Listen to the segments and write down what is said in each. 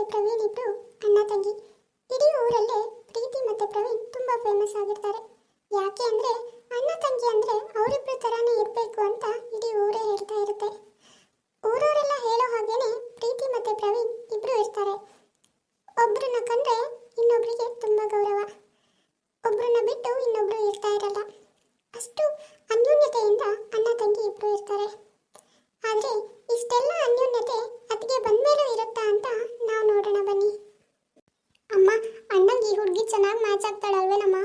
ಮತ್ತು ಪ್ರವೀಣ್ ಇಬ್ರು ಅಣ್ಣ ತಂಗಿ. ಇಡೀ ಊರಲ್ಲೇ ಪ್ರೀತಿ ಮತ್ತು ಪ್ರವೀಣ್ ತುಂಬಾ ಫೇಮಸ್ ಆಗಿರ್ತಾರೆ. ಯಾಕೆ ಅಂದ್ರೆ ಅಣ್ಣ ತಂಗಿ ಅಂದ್ರೆ ಅವರಿಬ್ಬರ ತರಾನೇ ಇರಬೇಕು ಅಂತ ಇಡೀ ಊರೇ ಹೇಳ್ತಾ ಇರುತ್ತೆ. ಊರವರೆಲ್ಲ ಹೇಳೋ ಹಾಗೇನೆ ಪ್ರೀತಿ ಮತ್ತು ಪ್ರವೀಣ್ ಇಬ್ಬರು ಇರ್ತಾರೆ. ಒಬ್ಬರನ್ನ ಕಂಡ್ರೆ ಇನ್ನೊಬ್ಬರಿಗೆ ತುಂಬಾ ಗೌರವ. ಒಬ್ಬರನ್ನ ಬಿಟ್ಟು ಇನ್ನೊಬ್ರು ಇರ್ತಾ ಇರಲ್ಲ ಅಷ್ಟು ಅನ್ಯೋನ್ಯತೆಯಿಂದ ಅಣ್ಣ ತಂಗಿ ಇಬ್ರು ಇರ್ತಾರೆ ಆದ್ರೆ ಇಷ್ಟೆಲ್ಲ ಅನ್ಯೋನ್ಯತೆ ಅತ್ತಿಗೆ ಬಂದ್ಮೇಲೂ ಇರುತ್ತಾ ಅಂತ ನಾವು ನೋಡೋಣ ಬನ್ನಿ ಅಮ್ಮ ಅಣ್ಣಂಗೆ ಈ ಹುಡುಗಿ ಚೆನ್ನಾಗಿ ಮ್ಯಾಚ್ ಆಗ್ತಾಳಲ್ವೇನಮ್ಮ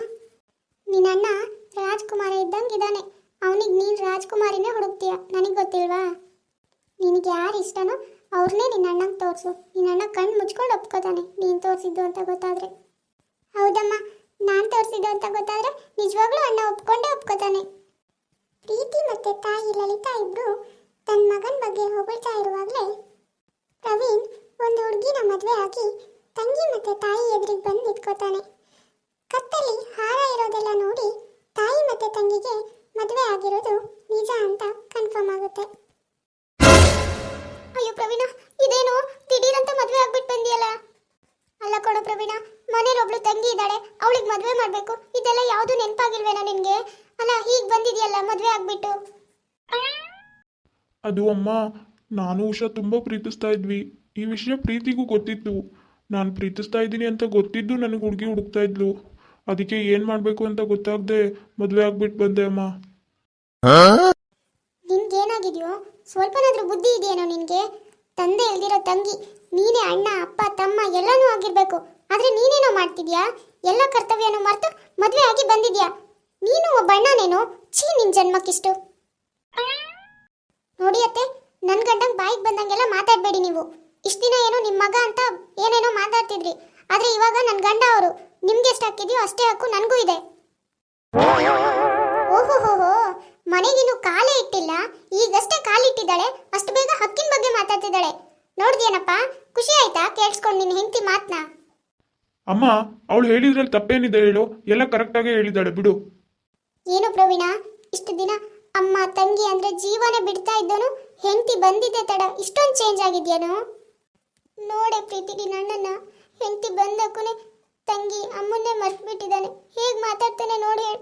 ನಿನ್ನ ಅಣ್ಣ ರಾಜ್ಕುಮಾರ ಇದ್ದಂಗಿದ್ದಾನೆ ಅವನಿಗೆ ನೀನು ರಾಜ್ಕುಮಾರಿನೇ ಹುಡುಕ್ತೀಯ ನನಗೆ ಗೊತ್ತಿಲ್ವಾ ನಿನಗೆ ಯಾರು ಇಷ್ಟನೋ ಅವ್ರನ್ನೇ ನಿನ್ನ ನಿನ್ನ ಕಣ್ಣು ಮುಚ್ಕೊಂಡು ಒಪ್ಕೋತಾನೆ. ನೀನು ತೋರಿಸಿದ್ದು ಅಂತ ಗೊತ್ತಾದ್ರೆ. ಹೌದಮ್ಮ, ನಾನು ತೋರಿಸಿದ್ದು ಅಂತ ಗೊತ್ತಾದ್ರೆ ನಿಜವಾಗ್ಲೂ ಅಣ್ಣ ಒಪ್ಕೊಂಡೇ ಒಪ್ಕೋತಾನೆ. ಪ್ರೀತಿ ಮತ್ತೆ ತಾಯಿ ಲಲಿತಾ ಇಬ್ರು ತನ್ನ ಮಗನ ಬಗ್ಗೆ ಹೊಗಳ್ತಾ ಇರುವಾಗಲೇ ಪ್ರವೀಣ್ ಒಂದು ಹುಡುಗಿನ ಮದುವೆ ಆಗಿ ತಂಗಿ ಮತ್ತೆ ತಾಯಿ ಎದುರಿಗೆ ಬಂದು ನಿಂತ್ಕೋತಾನೆ. ಕತ್ತಲ್ಲಿ ಹಾರ ಇರೋದೆಲ್ಲ ನೋಡಿ ತಾಯಿ ಮತ್ತೆ ತಂಗಿಗೆ ಮದುವೆ ಆಗಿರೋದು ನಿಜ ಅಂತ ಕನ್ಫರ್ಮ್ ಆಗುತ್ತೆ. ಅಯ್ಯೋ ಪ್ರವೀಣ ಇದೇನು? ದಿಢೀರಂತ ಮದುವೆ ಆಗ್ಬಿಟ್ಟು ಬಂದಿಯಲ್ಲ? ಅಲ್ಲ ಕೊಡು ಪ್ರವೀಣ ಮನೇಲಿ ಒಬ್ಳು ತಂಗಿ ಇದ್ದಾಳೆ ಅವಳಿಗೆ ಮದುವೆ ಮಾಡಬೇಕು. ಇದೆಲ್ಲ ಯಾವುದು ನೆನಪಾಗಿಲ್ವೇನೋ ನಿನಗೆ? ಅಲ್ಲ ಹೀಗೆ ಬಂದಿದೆಯಲ್ಲ ಮದುವೆ ಆಗ್ಬಿಟ್ಟು? ಅದು ಅಮ್ಮ ನಾನು ಉಷಾ ತುಂಬ ಪ್ರೀತಿಸ್ತಾ ಇದ್ವಿ. ಈ ವಿಷಯ ಪ್ರೀತಿಗೂ ಗೊತ್ತಿತ್ತು. ನಾನು ಪ್ರೀತಿಸ್ತಾ ಇದ್ದೀನಿ ಅಂತ ಗೊತ್ತಿದ್ದು ನನಗೆ ಹುಡುಗಿ ಹುಡುಕ್ತಾ ಇದ್ಲು. ಅದಕ್ಕೆ ಏನು ಮಾಡಬೇಕು ಅಂತ ಗೊತ್ತಾಗದೆ ಮದುವೆ ಆಗ್ಬಿಟ್ಟು ಬಂದೆ ಅಮ್ಮ. ಸ್ವಲ್ಪನಾದ್ರೂ ಬುದ್ಧಿ ಇದೆಯೇನೋ ನಿನಗೆ? ತಂದೆ ಇಲ್ದಿರೋ ತಂಗಿ, ನೀನೇ ಅಣ್ಣ, ಅಪ್ಪ, ತಮ್ಮ ಎಲ್ಲನೂ ಆಗಿರ್ಬೇಕು. ಆದ್ರೆ ನೀನೇನೋ ಮಾಡ್ತಿದ್ಯಾ? ಎಲ್ಲ ಕರ್ತವ್ಯನೂ ಮರ್ತು ಮದುವೆ ಆಗಿ ಬಂದಿದ್ಯಾ? ನೀನು ಒಬ್ಬ ಅಣ್ಣನೇನೋ? ಛೀ, ನಿನ್ ಜನ್ಮಕ್ಕಿಷ್ಟು. ನೋಡಿ ಅತ್ತೆ ನನ್ನ ಗಂಡಂಗ್ ಬಾಯಿಗೆ ಬಂದಂಗೆಲ್ಲ ಮಾತಾಡ್ಬೇಡಿ ನೀವು. ಇಷ್ಟ ದಿನ ಏನೋ ನಿಮ್ಮ ಮಗ ಅಂತ ಏನೇನೋ ಮಾತಾಡ್ತಿದ್ರಿ. ಆದ್ರೆ ಇವಾಗ ನನ್ನ ಗಂಡ ಅವರು. ನಿಮ್ಗೆ ಎಷ್ಟು ಹಾಕಿದ್ಯೋ ಅಷ್ಟೇ ಹಕ್ಕು ನನಗೂ ಇದೆ. ಓಹೋಹೋಹೋ. ಮನೆಗಿನ್ನು ಕಾಲೇ ಇಟ್ಟಿಲ್ಲ ಈಗಷ್ಟೇ ಕಾಲಿಟ್ಟಿದ್ದಾಳೆ ಅಷ್ಟು ಬೇಗ ಹಕ್ಕಿನ ಬಗ್ಗೆ ಮಾತಾಡ್ತಿದ್ದಾಳೆ. ನೋಡ್ದೇನಪ್ಪ ಖುಷಿ ಆಯ್ತಾ ಕೇಳಿಸ್ಕೊಂಡು ನಿನ್ನ ಹೆಂಡತಿ ಮಾತ್ನ? ಅಮ್ಮ ಅವಳು ಹೇಳಿದ್ರಲ್ಲಿ ತಪ್ಪೇನಿದೆ ಹೇಳು ಎಲ್ಲ ಕರೆಕ್ಟಾಗಿ ಹೇಳಿದ್ದಾಳೆ ಬಿಡು. ಏನು ಪ್ರವೀಣ ಇಷ್ಟು ದಿನ ಅಮ್ಮ ತಂಗಿ ಅಂದ್ರೆ ಜೀವನ ಬಿಡ್ತಾ ಇದ್ದೋನು ಹೆಂಡತಿ ಬಂದಿದೆ ತಡ ಇಷ್ಟೊಂದು ಚೇಂಜ್ ಆಗಿದ್ಯಾನು? ನೋಡೆ ಪ್ರೀತಿ ನಿನ್ನ ಅಣ್ಣನ. ಹೆಂಡತಿ ಬಂದಕ್ಕೂನೆ ತಂಗಿ ಅಮ್ಮನ್ನೇ ಮರ್ತ್ಬಿಟ್ಟಿದ್ದಾನೆ. ಹೇಗೆ ಮಾತಾಡ್ತಾನೆ ನೋಡಿ ಹೇಳ್.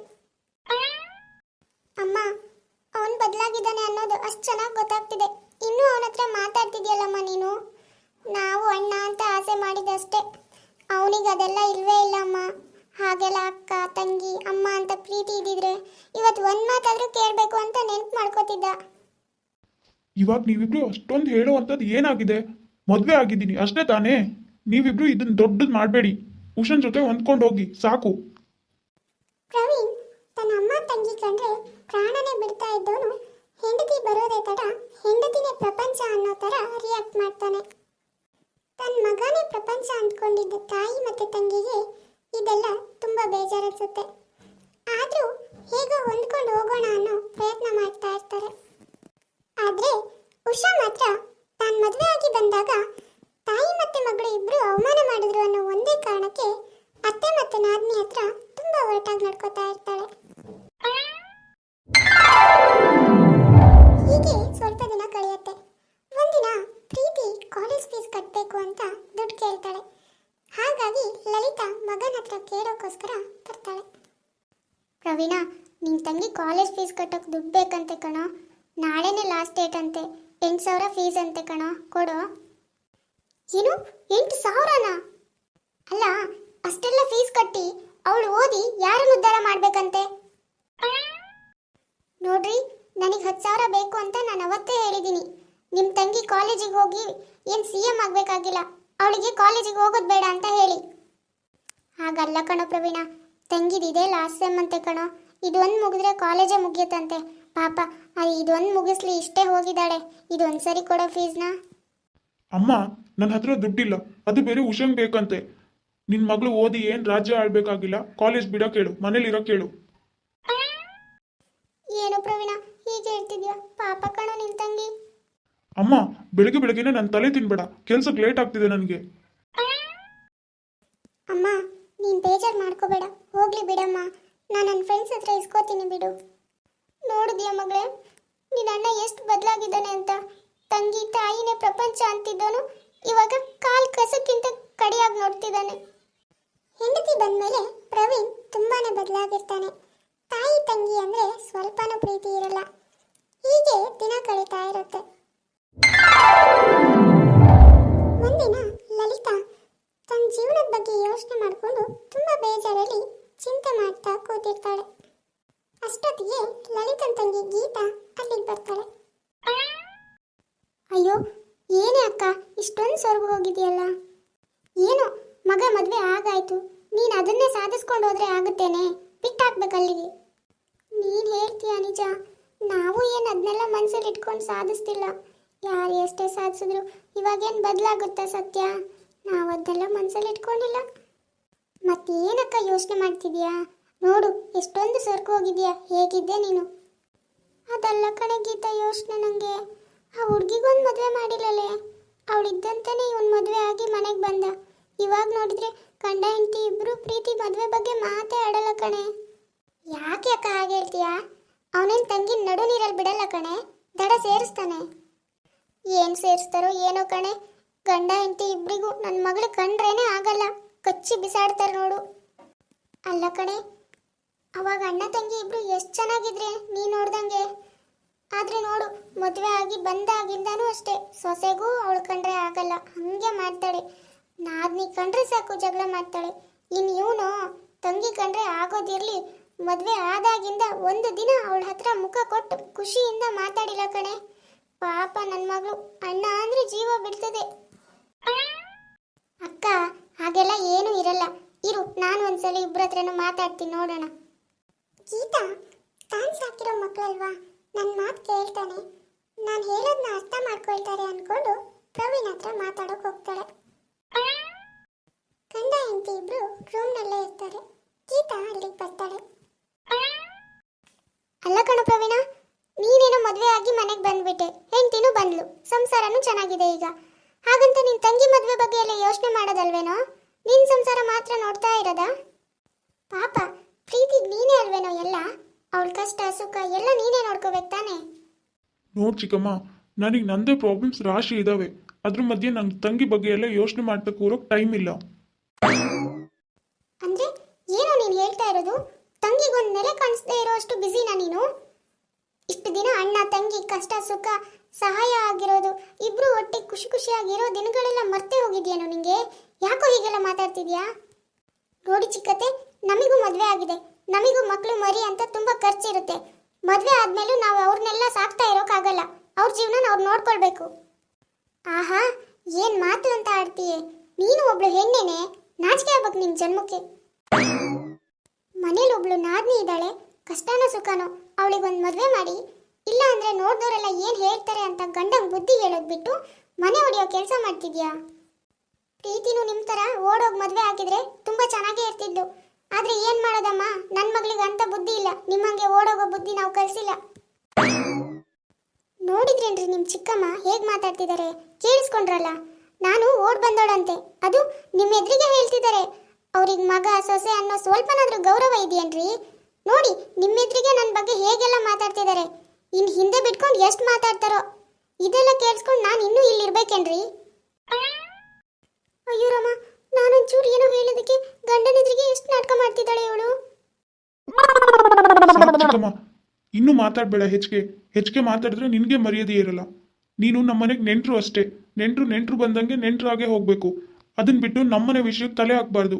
ಅಮ್ಮ ಅವನ್ ಬದಲಾಗಿದ್ದಾನೆ ಅನ್ನೋದು ಅಷ್ಟು ಚೆನ್ನಾಗಿ ಗೊತ್ತಾಗ್ತಿದೆ. ಇನ್ನೂ ಅವನ ಹತ್ರ ಮಾತಾಡ್ತಿದ್ಯಲ್ಲಮ್ಮ ನೀನು? ನಾವು ಅಣ್ಣ ಅಂತ ಆಸೆ ಮಾಡಿದಷ್ಟೇ. ಅವನಿಗೆ ಅದೆಲ್ಲ ಇಲ್ವೇ ಇಲ್ಲಮ್ಮ. ಹಾಗೆಲ್ಲ ಅಕ್ಕ ತಂಗಿ ಅಮ್ಮ ಅಂತ ಪ್ರೀತಿ ಇದ್ದಿದ್ರೆ ಇವತ್ತು ಒಂದು ಮಾತಾದ್ರೂ ಕೇಳಬೇಕು ಅಂತ ನೆನ್ಪು ಮಾಡ್ಕೋತಿದ್ದ. ಇವಾಗ ನೀವಿಬ್ರು ಅಷ್ಟೊಂದು ಹೇಳುವಂಥದ್ದು ಏನಾಗಿದೆ? ಮದುವೆ ಆಗಿದ್ದೀನಿ ಅಷ್ಟೇ ತಾನೇ? ನೀವಿಬ್ರು ಇದನ್ನ ದೊಡ್ಡದು ಮಾಡಬೇಡಿ. ಉಷನ್ ಜೊತೆ ಹೊಂದ್ಕೊಂಡು ಹೋಗಿ ಸಾಕು. ಪ್ರವೀಣ್ ತನ್ನ ಅಮ್ಮ ತಂಗಿ ಕಂಡ್ರೆ ಪ್ರಾಣನೇ ಬಿಡ್ತಾ ಇದ್ದವನು ಹೆಂಡತಿ ಬರೋದೇ ತಡ, ಹೆಂಡತಿನೇ ಪ್ರಪಂಚ ಅನ್ನೋ ತರ ರಿಯಾಕ್ಟ್ ಮಾಡ್ತಾನೆ. ತನ್ನ ಮಗನೇ ಪ್ರಪಂಚ ಅಂದ್ಕೊಂಡಿದ್ದ ತಾಯಿ ಮತ್ತೆ ತಂಗಿಗೆ ಇದೆಲ್ಲ ತುಂಬಾ ಬೇಜಾರನ್ಸುತ್ತೆ. ಆದ್ರೂ ಹೇಗೋ ಹೊಂದ್ಕೊಂಡು ಹೋಗೋಣ ಕೇಳ್ತಾಳೆ. ಹಾಗಾಗಿ ಲಲಿತಾ ಮಗನ ಹತ್ರ ಕೇಳೋಕ್ಕೋಸ್ಕರ ಬರ್ತಾಳೆ ಪ್ರವೀಣ, ನಿನ್ ತಂಗಿ ಕಾಲೇಜ್ ಫೀಸ್ ಕಟ್ಟೋಕೆ ದುಡ್ಡು ಬೇಕಂತೆ ಕಣೋ. ನಾಳೆನೇ ಲಾಸ್ಟ್ ಡೇಟ್ ಅಂತೆ. ಎಂಟು ಸಾವಿರ ಫೀಸ್ ಅಂತೆ ಕಣೋ. ಕೊಡು? ಏನು? ಎಂಟು ಸಾವಿರನ? ಅಲ್ಲ, ಅಷ್ಟೆಲ್ಲ ಫೀಸ್ ಕಟ್ಟಿ ಅವಳು ಓದಿ ಯಾರನ್ನು ಉದ್ಧಾರ ಮಾಡ್ಬೇಕಂತೆ? ನೋಡ್ರಿ, ನನಗೆ ಹತ್ತು ಸಾವಿರ ಬೇಕು ಅಂತ ನಾನು ಅವತ್ತೇ ಹೇಳಿದ್ದೀನಿ. ನಿಮ್ಮ ತಂಗಿ ಕಾಲೇಜಿಗೆ ಹೋಗಿ ಏನು ಸಿ ಎಂ ಆಗಬೇಕಾಗಿಲ್ಲ. ಅವಳಿಗೆ ಕಾಲೇಜಿಗೆ ಹೋಗೋದು ಬೇಡ ಅಂತ ಹೇಳಿ. ಹಾಗಲ್ಲ ಕಣೋ ಪ್ರವೀಣ ತಂಗಿದಿದೆ ಲಾಸ್ಟ್ ಸೆಮ್ ಅಂತೆ ಕಣೋ. ಇದೊಂದು ಮುಗಿದ್ರೆ ಕಾಲೇಜೇ ಮುಗಿಯುತ್ತಂತೆ. ಪಾಪ ಇದೊಂದು ಮುಗಿಸ್ಲಿ ಇಷ್ಟೇ ಹೋಗಿದ್ದಾಳೆ. ಇದೊಂದು ಸರಿ ಕೊಡೋ ಫೀಸ್ನ ಅಮ್ಮ ನನ್ನ ಹತ್ರ ದುಡ್ಡಿಲ್ಲ. ಅದು ಬೇರೆ ಉಷಂ ಬೇಕಂತೆ. ನಿನ್ನ ಮಗಳು ಓದಿ ಏನು ರಾಜ್ಯ ಆಳ್ಬೇಕಾಗಿಲ್ಲ? ಕಾಲೇಜ್ ಬಿಡೋ ಕೇಳು ಮನೇಲಿ ಇರೋ ಕೇಳು. ಏನು ಪ್ರವೀಣ ಹೀಗೆ ಹೇಳ್ತಿದ್ಯಾ? ಪಾಪ ಕಣೋ ನಿನ್ ತಂಗಿ. ಅಮ್ಮ, ಬೆಳಗ್ಗೆ ಬೆಳಗ್ಗೆನೆ ನನ್ನ ತಲೆ ತಿನ್ಬೇಡ. ಕೆಲ್ಸಕ್ಕೆ ಲೇಟ್ ಆಗ್ತಿದೆ ನನಗೆ. ಅಮ್ಮ, ನೀನ್ ಬೇಜಾರ್ ಮಾಡ್ಕೋಬೇಡ. ಹೋಗ್ಲಿ ಬಿಡಮ್ಮ. ನಾನು ನನ್ನ ಫ್ರೆಂಡ್ಸ್ ಹತ್ರ ಇಸ್ಕೋತೀನಿ ಬಿಡು. ನೋಡಿದ್ಯಾ ಮಗಳೇ? ನಿನ್ನ ಅಣ್ಣ ಎಷ್ಟು ಬದಲಾಗಿದ್ದಾನೆ ಅಂತ. ತಂಗಿ, ತಾಯಿನೇ ಪ್ರಪಂಚ ಅಂತಿದ್ದವನು ಇವಾಗ ಕಾಲ್ ಕಸಕ್ಕಿಂತ ಕಡಿಯಾಗಿ ನೋಡ್ತಿದ್ದಾನೆ. ಹೆಂಡತಿ ಬಂದ್ಮೇಲೆ ಪ್ರವೀಣ್ ತುಂಬಾನೇ ಬದಲಾಗಿರ್ತಾನೆ. ತಾಯಿ, ತಂಗಿ ಅಂದ್ರೆ ಸ್ವಲ್ಪನೂ ಪ್ರೀತಿ ಇರಲ್ಲ. ಹೀಗೆ ದಿನ ಕಳೀತಾ ಇರುತ್ತೆ. ಒಂದಿನ ಲಲಿತಾ ತನ್ನ ಜೀವನದ ಬಗ್ಗೆ ಯೋಚನೆ ಮಾಡಿಕೊಂಡು ತುಂಬಾ ಬೇಜಾರಲ್ಲಿ ಚಿಂತೆ ಮಾಡ್ತಾ ಕೂತಿರ್ತಾಳೆ. ಅಷ್ಟೊತ್ತಿಗೆ ಲಲಿತನ್ ತಂಗಿ ಗೀತಾ ಅಲ್ಲಿಗೆ ಬರ್ತಾಳೆ. ಅಯ್ಯೋ, ಏನೇ ಅಕ್ಕ, ಇಷ್ಟೊಂದು ಸ್ವರ್ಗ ಹೋಗಿದೆಯಲ್ಲ? ಏನೋ, ಮಗ ಮದುವೆ ಆಗಾಯ್ತು. ನೀನು ಅದನ್ನೇ ಸಾಧಿಸ್ಕೊಂಡು ಹೋದ್ರೆ ಆಗುತ್ತೇನೆ? ಬಿಟ್ಟಾಕ್ಬೇಕು ಅಲ್ಲಿಗೆ. ನೀನು ಹೇಳ್ತೀಯ ನಿಜ? ನಾವು ಏನು ಅದನ್ನೆಲ್ಲ ಮನಸ್ಸಲ್ಲಿ ಇಟ್ಕೊಂಡು ಸಾಧಿಸ್ತಿಲ್ಲ. ಯಾರು ಎಷ್ಟೇ ಸಾಧಿಸಿದ್ರು ಇವಾಗೇನು ಬದಲಾಗುತ್ತಾ ಸತ್ಯ? ನಾವು ಅದೆಲ್ಲ ಮನಸ್ಸಲ್ಲಿ ಇಟ್ಕೊಂಡಿಲ್ಲ ಮತ್ತೇನಕ್ಕ ಯೋಚನೆ ಮಾಡ್ತಿದ್ಯಾ? ನೋಡು, ಎಷ್ಟೊಂದು ಸರ್ಕು ಹೋಗಿದ್ಯಾ? ಹೇಗಿದ್ದೆ ನೀನು? ಅದಲ್ಲ ಕಣೆ ಗೀತಾ ಯೋಚನೆ ನನಗೆ ಆ ಹುಡುಗಿಗೊಂದು ಮದುವೆ ಮಾಡಿಲ್ಲಲೇ? ಅವಳಿದ್ದಂತಾನೆ ಇವನು ಮದುವೆ ಆಗಿ ಮನೆಗೆ ಬಂದ. ಇವಾಗ ನೋಡಿದ್ರೆ ಗಂಡ, ಹೆಂಡತಿ ಇಬ್ಬರು ಪ್ರೀತಿ ಮದುವೆ ಬಗ್ಗೆ ಮಾತೇ ಆಡಲ್ಲ ಕಣೆ. ಯಾಕೆ ಅಕ್ಕ ಹಾಗೆ ಹೇಳ್ತೀಯಾ? ಅವನೇನು ತಂಗಿ ನಡು ನೀರಲ್ಲಿ ಬಿಡಲ್ಲ ಕಣೆ. ದಡ ಸೇರಿಸ್ತಾನೆ. ಏನ್ ಸೇರಿಸ್ತಾರೋ ಏನೋ ಕಣೆ. ಗಂಡ, ಹೆಂಡತಿ ಇಬ್ರಿಗೂ ನನ್ನ ಮಗಳು ಕಂಡ್ರೇನೆ ಆಗಲ್ಲ. ಕಚ್ಚಿ ಬಿಸಾಡ್ತಾರೆ ನೋಡು. ಅಲ್ಲ ಕಣೆ, ಅವಾಗ ಅಣ್ಣ, ತಂಗಿ ಇಬ್ರು ಎಷ್ಟು ಚೆನ್ನಾಗಿದ್ರೆ ನೀ ನೋಡ್ದಂಗೆ. ಆದ್ರೆ ನೋಡು, ಮದುವೆ ಆಗಿ ಬಂದಾಗಿಂದಾನೂ ಅಷ್ಟೇ. ಸೊಸೆಗೂ ಅವಳು ಕಂಡ್ರೆ ಆಗಲ್ಲ. ಹಂಗೆ ಮಾಡ್ತಾಳೆ. ನಾದ್ನಿ ಕಂಡ್ರೆ ಸಾಕು ಜಗಳ ಮಾಡ್ತಾಳೆ. ಇನ್ ಇವನು ತಂಗಿ ಕಂಡ್ರೆ ಆಗೋದಿರ್ಲಿ. ಮದುವೆ ಆದಾಗಿಂದ ಒಂದು ದಿನ ಅವಳ ಹತ್ರ ಮುಖ ಕೊಟ್ಟು ಖುಷಿಯಿಂದ ಮಾತಾಡಿಲ್ಲ ಕಣೆ. ಪಾಪ ನನ್ನ ಮಗಳು ಅಣ್ಣ ಅಂದ್ರೆ ಜೀವ ಬಿಡ್ತದೆ. ಅಕ್ಕ, ಹಾಗೆಲ್ಲ ಏನು ಇರಲ್ಲ. ಇರು, ನಾನು ಒಂದ್ಸಲ ಇಬ್ಬರ ಹತ್ರನೂ ಮಾತಾಡ್ತೀನಿ, ನೋಡೋಣ. ಗೀತಾ ತಾನು ಸಾಕಿರೋ ಮಕ್ಕಳಲ್ವಾ ನನ್ನ ಮಾತು ಕೇಳ್ತಾನೆ. ನಾನು ಹೇಳೋದನ್ನ ಅರ್ಥ ಮಾಡ್ಕೊಳ್ತಾರೆ ಅನ್ಕೊಂಡು ಪ್ರವೀಣ್ ಹತ್ರ ಮಾತಾಡೋಕೆ ಹೋಗ್ತಾಳೆ. ಗಂಡ ಹೆಂಡತಿ ಇಬ್ರು ರೂಮ್ನಲ್ಲೇ ಇರ್ತಾರೆ. ಗೀತಾ ಅಲ್ಲಿಗೆ ಬರ್ತಾಳೆ. ಅಲ್ಲ ಕಣ ಪ್ರವೀಣ ನೀನೇನೋ ಮದುವೆ ಆಗಿ ಮನೆಗೆ ಬಂದ್ಬಿಟ್ಟೆ ಹೆಂಡತಿನೂ ಬಂದ್ಲು ಸಂಸಾರನೂ ಚೆನ್ನಾಗಿದೆ ಈಗ. ಹಾಗಂತ ನಿನ್ ತಂಗಿ ಮದುವೆ ಬಗ್ಗೆ ಎಲ್ಲ ಯೋಚನೆ ಮಾಡೋದಲ್ವೇನೋ? ನಿನ್ ಸಂಸಾರ ಮಾತ್ರ ನೋಡ್ತಾ ಇರೋದಾ? ಪಾಪ ಪ್ರೀತಿಗ್ ನೀನೇ ಅಲ್ವೇನೋ ಎಲ್ಲ? ಅವಳ ಕಷ್ಟ ಸುಖ ಎಲ್ಲ ನೀನೇ ನೋಡ್ಕೋಬೇಕು ತಾನೆ? ನೋಡ್ ಚಿಕ್ಕಮ್ಮ ನನಗೆ ನಂದೇ ಪ್ರಾಬ್ಲಮ್ಸ್ ರಾಶಿ ಇದಾವೆ. ಅದ್ರ ಮಧ್ಯೆ ನನ್ನ ತಂಗಿ ಬಗ್ಗೆ ಎಲ್ಲ ಯೋಚನೆ ಮಾಡ್ತಾ ಕೂರೋಕ್ ಟೈಮ್ ಇಲ್ಲ. ಅಂದ್ರೆ ಏನೋ ನೀನು ಹೇಳ್ತಾ ಇರೋದು? ತಂಗಿಗೊಂದು ನೆಲೆ ಕಾಣಿಸ್ದೇ ಇರೋಷ್ಟು ಬಿಸಿನಾ ನೀನು? ಇಷ್ಟು ದಿನ ಅಣ್ಣ ತಂಗಿ ಕಷ್ಟ ಸುಖ ಸಹಾಯ ಆಗಿರೋದು. ಇಬ್ರು ಒಟ್ಟಿಗೆ ಖುಷಿ ಖುಷಿಯಾಗಿರೋ ದಿನಗಳೆಲ್ಲ ಮರ್ತೇ ಹೋಗಿದ್ಯೇನೋ ನಿಂಗೆ? ಯಾಕೋ ಹೀಗೆಲ್ಲ ಮಾತಾಡ್ತಿದ್ಯಾ? ನೋಡಿ ಚಿಕ್ಕತೆ, ನಮಿಗೂ ಮದುವೆ ಆಗಿದೆ. ನಮಿಗೂ ಮಕ್ಕಳು ಮರಿ ಅಂತ ತುಂಬಾ ಖರ್ಚಿರುತ್ತೆ. ಮದುವೆ ಆದ್ಮೇಲೂ ನಾವು ಅವ್ರನ್ನೆಲ್ಲ ಸಾಕ್ತಾ ಇರೋಕ್ಕಾಗಲ್ಲ ಅವ್ರ ಜೀವನ ಅವ್ರು ನೋಡ್ಕೊಳ್ಬೇಕು. ಆಹಾ, ಏನ್ ಮಾತು ಅಂತ ಆಡ್ತೀಯೇ? ನೀನು ಒಬ್ಳು ಹೆಣ್ಣೇನೆ. ನಾಚಿಕೆ ಆಗ್ಬೇಕು ನಿನ್ ಜನ್ಮಕ್ಕೆ. ಮನೇಲಿ ಒಬ್ಳು ನಾದ್ನಿ ಇದ್ದಾಳೆ. ಕಷ್ಟನೋ ಸುಖನೋ, ಅವಳಿಗೊಂದು ಮದುವೆ ಮಾಡಿ. ಇಲ್ಲ ಅಂದ್ರೆ ನೋಡ್ದವರೆಲ್ಲ ಏನ್ ಹೇಳ್ತಾರೆ ಅಂತ ಗಂಡಂಗ್ ಬುದ್ಧಿ ಹೇಳೋದ್ ಬಿಟ್ಟು ಮನೆ ಹೊಡೆಯೋ ಕೆಲಸ ಮಾಡ್ತಿದ್ಯಾ? ಪ್ರೀತಿನೂ ನಿಮ್ ತರ ಓಡೋಗ್ ಮದ್ವೆ ಹಾಕಿದ್ರೆ ತುಂಬಾ ಚೆನ್ನಾಗೇ ಇರ್ತಿದ್ದು ಆದ್ರೆ ಏನ್ ಮಾಡೋದಮ್ಮ? ನನ್ ಮಗಳಿಗೆ ಅಂತ ಬುದ್ಧಿ ಇಲ್ಲ. ನಿಮ್ಮಂಗೆ ಓಡೋಗೋ ಬುದ್ಧಿ ನಾವು ಕಲ್ಸಿಲ್ಲ. ನೋಡಿದ್ರೇನ್ರಿ ನಿಮ್ ಚಿಕ್ಕಮ್ಮ ಹೇಗ್ ಮಾತಾಡ್ತಿದ್ದಾರೆ ಕೇಳಿಸ್ಕೊಂಡ್ರಲ್ಲ? ನಾನು ಓಡ್ ಬಂದೋಳಂತೆ. ಅದು ನಿಮ್ ಎದುರಿಗೆ ಹೇಳ್ತಿದ್ದಾರೆ ಅವ್ರಿಗೆ ಮಗ, ಸೊಸೆ ಅನ್ನೋ ಸ್ವಲ್ಪನಾದ್ರೂ ಗೌರವ ಇದೆಯನ್ರಿ? ನೋಡಿ ನಿಮ್ಮ ಎದುರಿಗೆ ನನ್ನ ಬಗ್ಗೆ ಹೇಗೆಲ್ಲ ಮಾತಾಡ್ತಿದ್ದಾರೆ ಇನ್ ಹಿಂದೆ ಬಿಟ್ಕೊಂಡು ಎಷ್ಟು ಮಾತಾಡ್ತಾರೋ ಇದೆಲ್ಲ ಕೇಳಿಸ್ಕೊಂಡು ನಾನು ಇನ್ನೂ ಇಲ್ಲಿರ್ಬೇಕೇನ್ರಿ? ಅಯ್ಯೋ ರಾಮ, ನಾನೊಂಚೂರು ಏನೋ ಹೇಳೋದಕ್ಕೆ ಗಂಡನೆದ್ರಿಗೆ ಎಷ್ಟು ನಾಟಕ ಮಾಡ್ತಿದ್ದಾಳೆ ಇವಳು ಚಿಕ್ಕಮ್ಮ ಇನ್ನೂ ಮಾತಾಡ್ಬೇಡ ಹೆಚ್ಚಿಗೆ ಹೆಚ್ಚಿಗೆ ಮಾತಾಡಿದ್ರೆ ನಿನಗೆ ಮರ್ಯಾದೆ ಇರಲ್ಲ. ನೀನು ನಮ್ಮನೆಗೆ ನೆಂಟರು ಅಷ್ಟೇ. ನೆಂಟರು ನೆಂಟರು ಬಂದಂಗೆ ನೆಂಟರಾಗೆ ಹೋಗ್ಬೇಕು. ಅದನ್ನ ಬಿಟ್ಟು ನಮ್ಮನೆ ವಿಷಯಕ್ಕೆ ತಲೆ ಹಾಕಬಾರ್ದು.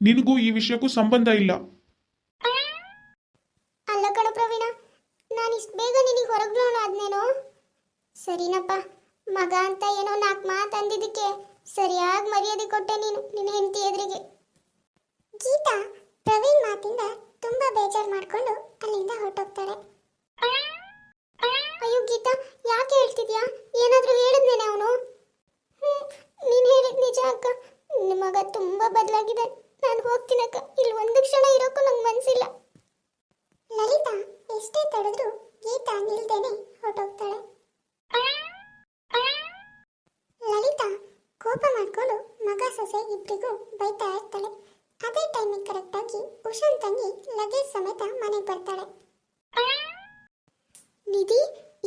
ನಿನಗೂ ಈ ವಿಷಯಕ್ಕೂ ಸಂಬಂಧ ಇಲ್ಲ ಅಲ್ಲ ಕಣ ಪ್ರವೀಣ ನಾನು ಇಷ್ಟು ಬೇಗ ನಿನಗೆ ಹೊರಗ್ಲೋಣ ಆದ್ನೇನೋ ಸರಿನಪ್ಪ. ಮಗ ಅಂತ ಏನೋ ನಾಲ್ಕು ಮಾತು ಅಂದಿದ್ದಕ್ಕೆ ಸರಿಯಾಗಿ ಮರ್ಯಾದೆ ಕೊಟ್ಟೆ ನೀನು, ನಿನ್ನ ಹೆಂಡತಿ ಎದುರಿಗೆ. ಗೀತಾ ಪ್ರವೀಣ್ ಮಾತಿಂದ ತುಂಬಾ ಬೇಜಾರು ಮಾಡ್ಕೊಂಡು ಅಲ್ಲಿಂದ ಹೊರಟೋಗ್ತಾಳೆ. ಅಯ್ಯೋ ಗೀತಾ, ಯಾಕೆ ಹೇಳ್ತಿದ್ಯಾ? ಏನಾದರೂ ಹೇಳಿದ್ನೇನೆ ಅವನು? ನೀನು ಹೇಳಿದ ನಿಜ ಅಕ್ಕ. ನಿನ್ನ ಮಗ ತುಂಬ ಬದಲಾಗಿದೆ ನಾನು ಹೋಗ್ತೀನಕ್ಕ. ಇಲ್ಲಿ ಒಂದು ಕ್ಷಣ ಇರೋಕ್ಕೂ ನಂಗೆ ಮನಸ್ಸಿಲ್ಲ ಲಲಿತಾ ಎಷ್ಟೇ ತಡೆದ್ರು ಗೀತಾ ನಿಲ್ದೇನೆ ಹೊರಟೋಗ್ತಾಳೆ. ಲಲಿತಾ ಕೋಪ ಮಾಡ್ಕೊಂಡು ಮಗ ಸೊಸೆ ಇಬ್ಬರಿಗೂ ಬೈತಾ ಇರ್ತಾಳೆ. ಅದೇ ಟೈಮಿಗೆ ಕರೆಕ್ಟಾಗಿ ಉಷಾನ್ ತಂಗಿ ಲಗೇಜ್ ಸಮೇತ ಮನೆಗೆ ಬರ್ತಾಳೆ. ನಿಧಿ,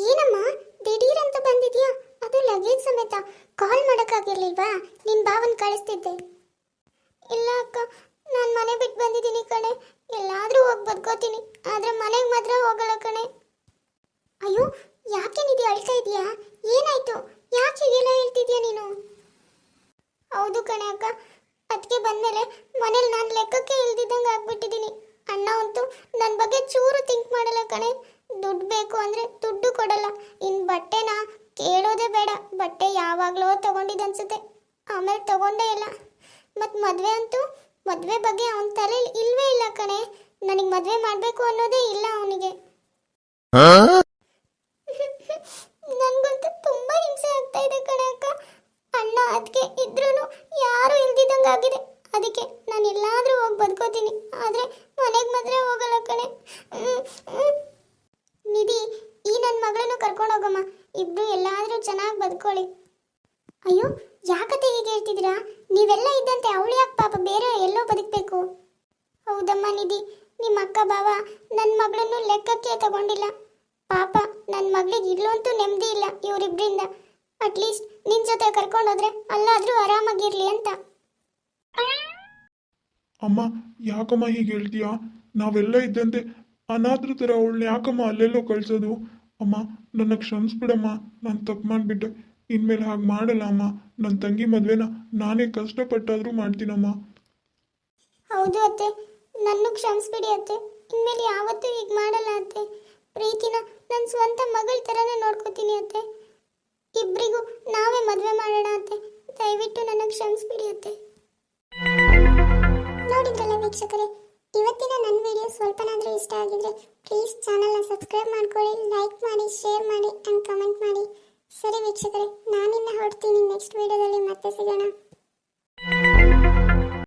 ಏನಮ್ಮ? ದಿಢೀರ್ ಅಂತ ಬಂದಿದ್ಯಾ? ಅದು ಲಗೇಜ್ ಸಮೇತ ಕಾಲ್ ಮಾಡೋಕ್ಕಾಗಿರ್ಲಿಲ್ವಾ? ನಿನ್ ಭಾವನ್ ಕಳಿಸ್ತಿದ್ದೆ. ಇಲ್ಲ ಅಕ್ಕ, ನಾನು ಮನೆ ಬಿಟ್ಟು ಬಂದಿದ್ದೀನಿ ಕಣೆ. ಎಲ್ಲಾದ್ರೂ ಹೋಗಿ ಬದ್ಕೋತೀನಿ ಆದ್ರೆ ಮನೆಗೆ ಮಾತ್ರ ಹೋಗಲ್ಲ ಕಣೆ. ಅಯ್ಯೋ, ಯಾಕೆ ನಿಧಿ ಅಳ್ತಾ ಇದೀಯಾ? ಏನಾಯ್ತು? ಯಾಕೆ ಹೀಗೆಲ್ಲ ಹೇಳ್ತಿದ್ಯಾ ನೀನು? ಹೌದು ಕಣೆ ಅಕ್ಕ. ಅದಕ್ಕೆ ಬಂದ್ಮೇಲೆ ಮನೇಲಿ ನಾನು ಲೆಕ್ಕಕ್ಕೆ ಇಲ್ದಿದ್ದಂಗೆ ಆಗ್ಬಿಟ್ಟಿದ್ದೀನಿ. ಅಣ್ಣ ಅಂತೂ ನನ್ನ ಬಗ್ಗೆ ಚೂರು ಥಿಂಕ್ ಮಾಡಲ್ಲ ಕಣೆ. ದುಡ್ಡು ಬೇಕು ಅಂದರೆ ದುಡ್ಡು ಕೊಡಲ್ಲ. ಇನ್ನು ಬಟ್ಟೆನ ಕೇಳೋದೇ ಬೇಡ. ಬಟ್ಟೆ ಯಾವಾಗಲೋ ತೊಗೊಂಡಿದ್ದು ಅನ್ಸುತ್ತೆ. ಆಮೇಲೆ ತಗೊಂಡೇ ಇಲ್ಲ. ಮತ್ತು ಮದುವೆ ಅಂತೂ ಮದುವೆ ಬಗ್ಗೆ ಅವನ ತಲೆಯಲ್ಲಿ ಇಲ್ವೇ ಇಲ್ಲ ಕಣೆ. ನನಗೆ ಮದುವೆ ಮಾಡಬೇಕು ಅನ್ನೋದೇ ಇಲ್ಲ ಅವನಿಗೆ. ನನ್ಗಂತೂ ತುಂಬಾ ಹಿಂಸೆ ಆಗ್ತಾ ಇದೆ ಕಣೆ ಅಕ್ಕ. ಅಣ್ಣ ಅದಕ್ಕೆ ಇದ್ರೂ ಯಾರು ಇಲ್ದಿದ್ದಂಗಾಗಿದೆ ಅದಕ್ಕೆ ನಾನು ಎಲ್ಲಾದರೂ ಹೋಗಿ ಬದ್ಕೋತೀನಿ. ಆದರೆ ಮನೆಗೆ ಮಾತ್ರ ಹೋಗಲ್ಲ ಕಣೆ. ನಿಧಿ, ಈ ನನ್ನ ಮಗಳನ್ನು ಕರ್ಕೊಂಡು ಹೋಗಮ್ಮ. ಇಬ್ರು ಎಲ್ಲಾದ್ರೂ ಚೆನ್ನಾಗಿ ಬದ್ಕೊಳ್ಳಿ ಅಯ್ಯೋ, ಯಾಕತ್ತೆ ಹೀಗೆ ಹೇಳ್ತಿದ್ದೀರಾ? ನೀವೆಲ್ಲ ಇದ್ದಂತೆ ಅವಳು ಯಾಕೆ ಪಾಪ ಬೇರೆ ಎಲ್ಲೋ ಬದುಕಬೇಕು. ಹೌದಮ್ಮ ನಿಧಿ, ನಿಮ್ಮ ಅಕ್ಕ ಬಾವ ನನ್ನ ಮಗಳನ್ನು ಲೆಕ್ಕಕ್ಕೆ ತಗೊಂಡಿಲ್ಲ. ಪಾಪ ನನ್ನ ಮಗಳಿಗೆ ಇಲ್ಲಂತೂ ನೆಮ್ಮದಿ ಇಲ್ಲ ಇವರಿಬ್ಬರಿಂದ ಅಟ್ಲೀಸ್ಟ್ ನಿನ್ನ ಜೊತೆ ಕರ್ಕೊಂಡೋದ್ರೆ ಅಲ್ಲಾದರೂ ಆರಾಮಾಗಿರಲಿ ಅಂತ. ಅಮ್ಮ, ಯಾಕಮ್ಮ ಹೀಗೆ ಹೇಳ್ತೀಯಾ? ನಾವೆಲ್ಲ ಇದ್ದಂತೆ ಅನಾದ್ರ ಥರ ಅವಳನ್ನ ಯಾಕಮ್ಮ ಅಲ್ಲೆಲ್ಲೋ ಕಳ್ಸೋದು? ಅಮ್ಮ, ನನ್ನ ಕ್ಷಮಿಸ್ಬಿಡಮ್ಮ, ನಾನು ತಪ್ಪು ಮಾಡಿಬಿಟ್ಟೆ. ಇನ್ಮೇಲೆ ಹಾಗೆ ಮಾಡಲ್ಲ, ಅಮ್ಮ. ನನ್ನ ತಂಗಿ ಮದುವೆನ ನಾನೇ ಕಷ್ಟಪಟ್ಟಾದರೂ ಮಾಡ್ತೀನಮ್ಮ. ಹೌದು ಅತ್ತೆ. ನನ್ನ ಕ್ಷಮಿಸ್ಬಿಡಿ ಅತ್ತೆ. ಇನ್ಮೇಲೆ ಯಾವತ್ತೂ ಹೀಗೆ ಮಾಡಲ್ಲ ಅತ್ತೆ. ಪ್ರೀತಿನ ನನ್ನ ಸ್ವಂತ ಮಗಳ ಥರನೇ ನೋಡ್ಕೋತೀನಿ ಅತ್ತೆ. ಇಬ್ಬರಿಗೂ ನಾವೇ ಮದುವೆ ಮಾಡೋಣ ಅತ್ತೆ. ದಯವಿಟ್ಟು ನನ್ನ ಕ್ಷಮಿಸ್ಬಿಡಿ ಅತ್ತೆ. ನೋಡಿದ್ರಲ್ಲ ವೀಕ್ಷಕರೇ, ಇವತ್ತಿನ ನನ್ನ ವಿಡಿಯೋ ಸ್ವಲ್ಪನಾದರೂ ಇಷ್ಟ ಆಗಿದ್ರೆ ಪ್ಲೀಸ್ ಚಾನಲ್ನ ಸಬ್ಸ್ಕ್ರೈಬ್ ಮಾಡ್ಕೊಳ್ಳಿ, ಲೈಕ್ ಮಾಡಿ, ಶೇರ್ ಮಾಡಿ ಆ್ಯಂಡ್ ಕಮೆಂಟ್ ಮಾಡಿ. ಸರಿ ವೀಕ್ಷಕರೇ ನಾನಿನ್ನ ಹೊರಡ್ತೀನಿ ನೆಕ್ಸ್ಟ್ ವಿಡಿಯೋದಲ್ಲಿ ಮತ್ತೆ ಸಿಗೋಣ.